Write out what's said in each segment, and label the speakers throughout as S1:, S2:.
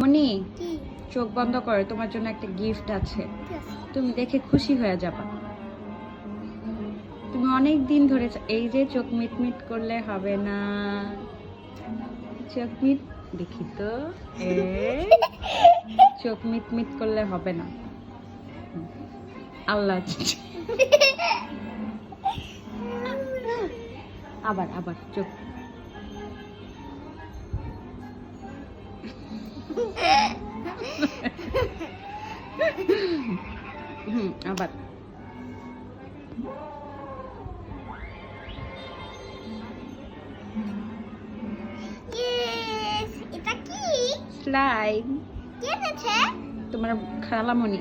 S1: মনি চোখ বন্ধ করে তোমার জন্য একটা গিফট আছে। তুমি দেখে খুশি হয়ে যাবা। তুমি অনেক দিন ধরে এই যে চোখ মিটমিট করলে হবে না। চোখ মিট দেখি তো। চোখ মিটমিট করলে হবে না। আল্লাহ আবার আবার চোখ হুম আবার
S2: এটা কি?
S1: স্লাইড
S2: কে এনেছে?
S1: তোমার খালামণি।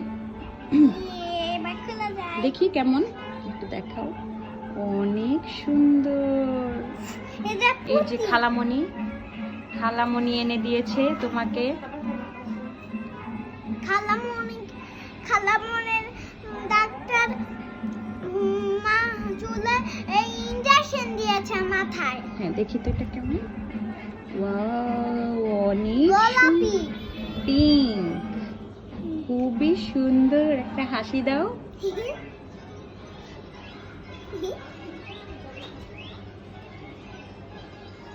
S1: দেখি কেমন। একটু দেখাও। অনেক সুন্দর। এই যে খালামণি। খালামণি এনে দিয়েছে তোমাকে।
S2: খালামণি খালামণির ডাক্তার মা চুলে এই ইনজেকশন দিয়েছে মাথায়।
S1: হ্যাঁ দেখি তো এটা কেমন। ওয়াও অনেক
S2: গোলাপি।
S1: পিঙ্ক। খুবই সুন্দর। একটা হাসি দাও।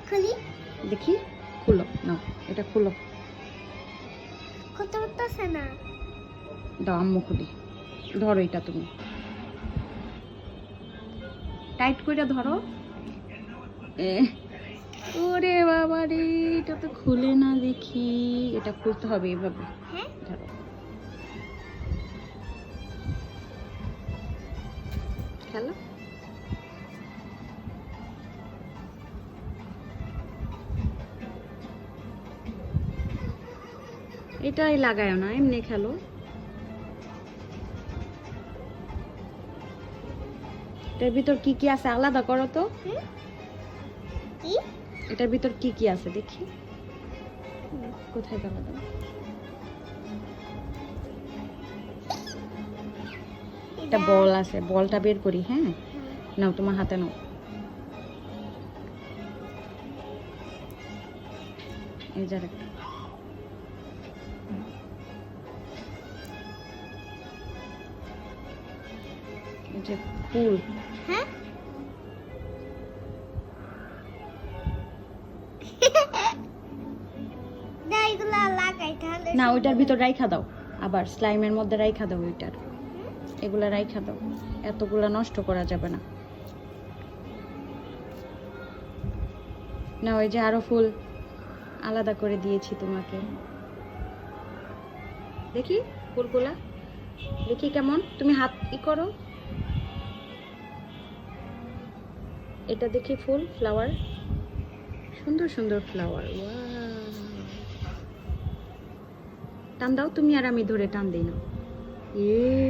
S2: খুলি।
S1: দেখি। খুলো নাও এটা খুলো।
S2: করতেছে না
S1: দাও আম্মু খুলি। ধরো এটা তুমি। টাইট করে ধরো। ওরে বাবা রে এটা তো খুলে না দেখি। এটা খুলতে হবে এভাবে।
S2: হ্যাঁ?
S1: ধরো। খেলো। এটাই লাগায় না এমনি খেলো। এটার ভিতর কি কি আছে আলাদা করো তো। এটার ভিতর কি কি আছে দেখি। কোথায় গেল একটা বল আছে বলটা বের করি হ্যাঁ? নাও তোমার হাতে নাও। এই যে একটা যে ফুল।
S2: হ্যাঁ? না এগুলা লাগাই তাহলে।
S1: না ওইটার ভিতর রাইখা দাও। আবার স্লাইমের মধ্যে রাইখা দাও ওইটার। এগুলা রাইখা দাও। এতগুলা নষ্ট করা যাবে না। না ওই যে আরও ফুল আলাদা করে দিয়েছি তোমাকে। দেখি ফুলগুলা। দেখি কেমন। তুমি হাত ই করো। এটা দেখি ফুল ফ্লাওয়ার সুন্দর সুন্দর ফ্লাওয়ার টান দাও, তুমি আর আমি ধরে টান দিই না। এ।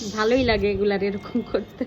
S1: ভালোই লাগে এগুলার এরকম করতে।